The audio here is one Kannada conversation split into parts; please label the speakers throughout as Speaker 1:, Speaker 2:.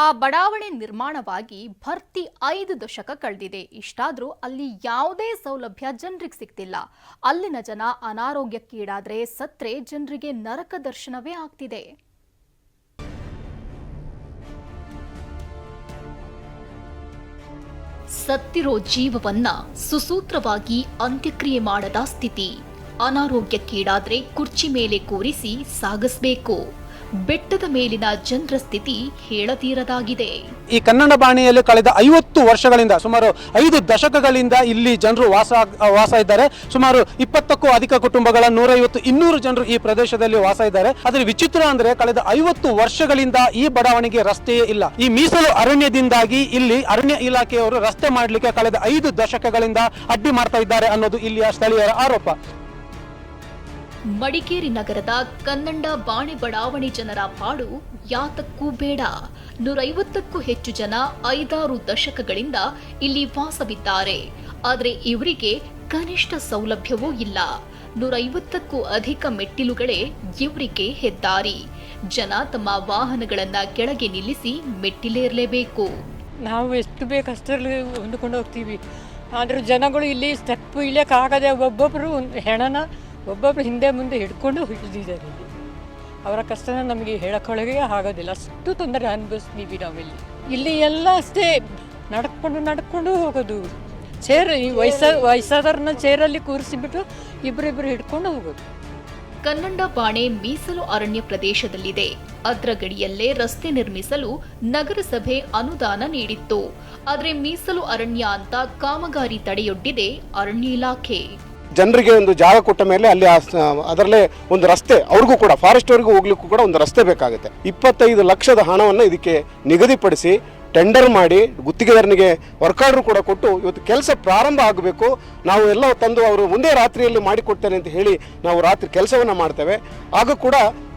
Speaker 1: ಆ ಬಡಾವಣೆ ನಿರ್ಮಾಣವಾಗಿ ಭರ್ತಿ ಐದು ದಶಕ ಕಳೆದಿದೆ. ಇಷ್ಟಾದರೂ ಅಲ್ಲಿ ಯಾವುದೇ ಸೌಲಭ್ಯ ಜನರಿಗೆ ಸಿಗ್ತಿಲ್ಲ. ಅಲ್ಲಿನ ಜನ ಅನಾರೋಗ್ಯಕ್ಕೀಡಾದರೆ ಸತ್ರೆ ಜನರಿಗೆ ನರಕ ದರ್ಶನವೇ ಆಗ್ತಿದೆ. ಸತ್ತಿರೋ ಜೀವವನ್ನ ಸುಸೂತ್ರವಾಗಿ ಅಂತ್ಯಕ್ರಿಯೆ ಮಾಡದ ಸ್ಥಿತಿ. ಅನಾರೋಗ್ಯಕ್ಕೀಡಾದ್ರೆ ಕುರ್ಚಿ ಮೇಲೆ ಕೂರಿಸಿ ಸಾಗಿಸ್ಬೇಕು. ಬೆಟ್ಟದ ಮೇಲಿನ ಜನರ ಸ್ಥಿತಿ ಹೇಳತೀರದಾಗಿದೆ.
Speaker 2: ಈ ಕನ್ನಡ ಬಾಣಿಯಲ್ಲಿ ಕಳೆದ ಐವತ್ತು ವರ್ಷಗಳಿಂದ, ಸುಮಾರು ಐದು ದಶಕಗಳಿಂದ ಇಲ್ಲಿ ಜನರು ವಾಸ ವಾಸ ಇದ್ದಾರೆ. ಸುಮಾರು ಇಪ್ಪತ್ತಕ್ಕೂ ಅಧಿಕ ಕುಟುಂಬಗಳ ನೂರೈವತ್ತು ಇನ್ನೂರು ಜನರು ಈ ಪ್ರದೇಶದಲ್ಲಿ ವಾಸ ಇದ್ದಾರೆ. ಆದರೆ ವಿಚಿತ್ರ ಅಂದ್ರೆ ಕಳೆದ ಐವತ್ತು ವರ್ಷಗಳಿಂದ ಈ ಬಡಾವಣೆಗೆ ರಸ್ತೆಯೇ ಇಲ್ಲ. ಈ ಮೀಸಲು ಅರಣ್ಯದಿಂದಾಗಿ ಇಲ್ಲಿ ಅರಣ್ಯ ಇಲಾಖೆಯವರು ರಸ್ತೆ ಮಾಡಲಿಕ್ಕೆ ಕಳೆದ ಐದು ದಶಕಗಳಿಂದ ಅಡ್ಡಿ ಮಾಡ್ತಾ ಇದ್ದಾರೆ ಅನ್ನೋದು ಇಲ್ಲಿಯ ಸ್ಥಳೀಯರ ಆರೋಪ.
Speaker 1: ಮಡಿಕೇರಿ ನಗರದ ಕನ್ನಡ ಬಾಣೆ ಬಡಾವಣೆ ಜನರ ಪಾಡು ಯಾತಕ್ಕೂ ಬೇಡ. ನೂರೈವತ್ತಕ್ಕೂ ಹೆಚ್ಚು ಜನ ಐದಾರು ದಶಕಗಳಿಂದ ಇಲ್ಲಿ ವಾಸವಿದ್ದಾರೆ. ಆದರೆ ಇವರಿಗೆ ಕನಿಷ್ಠ ಸೌಲಭ್ಯವೂ ಇಲ್ಲ. ನೂರೈವತ್ತಕ್ಕೂ ಅಧಿಕ ಮೆಟ್ಟಿಲುಗಳೇ ಇವರಿಗೆ ಹೆದ್ದಾರಿ. ಜನ ತಮ್ಮ ವಾಹನಗಳನ್ನ ಕೆಳಗೆ ನಿಲ್ಲಿಸಿ ಮೆಟ್ಟಿಲೇರಲೇಬೇಕು.
Speaker 3: ನಾವು ಎಷ್ಟು ಬೇಕು ಅಷ್ಟರಲ್ಲಿ ಹೋಗ್ತೀವಿ. ಆದರೂ ಜನಗಳು ಇಲ್ಲಿ ಸ್ಟೆಪ್ ಇಳಿಯಕ್ಕಾಗದೆ ಒಬ್ಬೊಬ್ಬರು ಹೆಣನ ಒಬ್ಬೊಬ್ಬರು ಹಿಂದೆ ಮುಂದೆ ಹಿಡ್ಕೊಂಡು ಹಿಡಿದಿದ್ದಾರೆ. ಅವರ ಕಷ್ಟನ ನಮಗೆ ಹೇಳಕ್ಕೊಳಗೆ ಆಗೋದಿಲ್ಲ. ಅಷ್ಟು ತೊಂದರೆ ಅನುಭವಿಸ್ತೀವಿ ನಾವಿಲ್ಲಿ. ಇಲ್ಲಿ ಎಲ್ಲ ಅಷ್ಟೇ. ನಡ್ಕೊಂಡು ನಡ್ಕೊಂಡು ಹೋಗೋದು. ಚೇರ್, ಈ ವಯಸ್ಸ, ವಯಸ್ಸಾದವ್ರನ್ನ ಚೇರಲ್ಲಿ ಕೂರಿಸಿಬಿಟ್ಟು ಇಬ್ಬರಿಬ್ಬರು ಹಿಡ್ಕೊಂಡು ಹೋಗೋದು.
Speaker 1: ಕನ್ನಡ ಬಾಣೆ ಮೀಸಲು ಅರಣ್ಯ ಪ್ರದೇಶದಲ್ಲಿದೆ. ಅದರ ಗಡಿಯಲ್ಲೇ ರಸ್ತೆ ನಿರ್ಮಿಸಲು ನಗರಸಭೆ ಅನುದಾನ ನೀಡಿತ್ತು. ಆದರೆ ಮೀಸಲು ಅರಣ್ಯ ಅಂತ ಕಾಮಗಾರಿ ತಡೆಯೊಡ್ಡಿದೆ ಅರಣ್ಯ ಇಲಾಖೆ.
Speaker 4: ಜನರಿಗೆ ಒಂದು ಜಾಗ ಕೊಟ್ಟ ಮೇಲೆ ಅಲ್ಲಿ ಅದರಲ್ಲೇ ಒಂದು ರಸ್ತೆ, ಅವ್ರಿಗೂ ಕೂಡ ಫಾರೆಸ್ಟ್ ಅವ್ರಿಗೂ ಹೋಗ್ಲಿಕ್ಕೂ ಕೂಡ ಒಂದು ರಸ್ತೆ ಬೇಕಾಗುತ್ತೆ. ಇಪ್ಪತ್ತೈದು ಲಕ್ಷದ ಹಣವನ್ನು ಇದಕ್ಕೆ ನಿಗದಿಪಡಿಸಿ ಟೆಂಡರ್ ಮಾಡಿ, ಗುತ್ತಿಗೆದಾರನಿಗೆ ವರ್ಕ್ ಆರ್ಡರ್ ಕೂಡ ಕೊಟ್ಟು, ಇವತ್ತು ಕೆಲಸ ಪ್ರಾರಂಭ ಆಗಬೇಕು, ನಾವು ಎಲ್ಲ ತಂದು ಅವರು ಮುಂದೆ ರಾತ್ರಿಯಲ್ಲಿ ಮಾಡಿಕೊಡ್ತೇನೆ ಅಂತ ಹೇಳಿ ನಾವು ರಾತ್ರಿ ಕೆಲಸವನ್ನು ಮಾಡ್ತೇವೆ. ಆಗ ಕೂಡ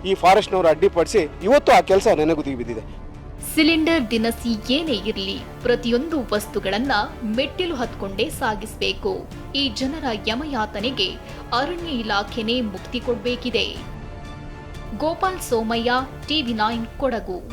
Speaker 4: ಈ ಫಾರೆಸ್ಟ್ನವರು ಅಡ್ಡಿಪಡಿಸಿ, ಇವತ್ತು ಆ ಕೆಲಸ ನೆನಗುದಿಗೆ ಬಿದ್ದಿದೆ.
Speaker 1: ಸಿಲಿಂಡರ್ ದಿನಸಿ ಏನೇ ಇರಲಿ, ಪ್ರತಿಯೊಂದು ವಸ್ತುಗಳನ್ನ ಮೆಟ್ಟಿಲು ಹತ್ಕೊಂಡೇ ಸಾಗಿಸಬೇಕು. ಈ ಜನರ ಯಮಯಾತನೆಗೆ ಅರಣ್ಯ ಇಲಾಖೆನೇ ಮುಕ್ತಿ ಕೊಡಬೇಕಿದೆ. Gopal Somaiah, TV nine Kodagu.